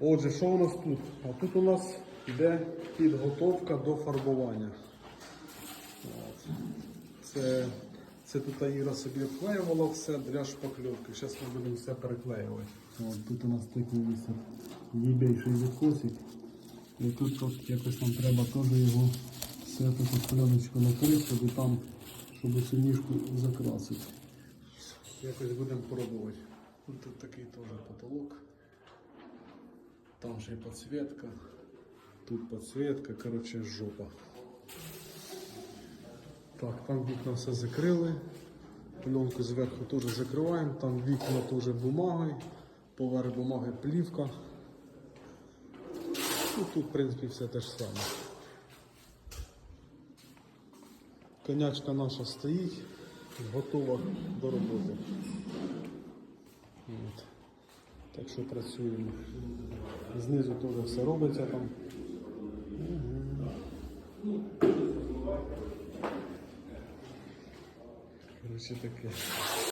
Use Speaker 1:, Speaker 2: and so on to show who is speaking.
Speaker 1: Отже, що у нас тут? А тут у нас йде підготовка до фарбування. Це, це тут Аїра собі обклеювала все для шпакльовки. Зараз ми будемо все переклеювати. От, тут у нас такий їбейший відкосик. І тут от якось нам треба теж його все таку пленочку накрити, щоб там, щоб цю ніжку закрасити. Якось будемо пробувати. Тут такий теж потолок. Там ще й підсвітка. Тут підсвітка, коротше, жопа. Так, там вікна все закрили. Пленку зверху теж закриваємо, там вікна теж бумагою, поверх бумаги плівка. Ну, тут, в принципі, все те ж саме. Конячка наша стоїть, готова до роботи. От. Так що працюємо. Знизу теж все робиться там. Короче, таке.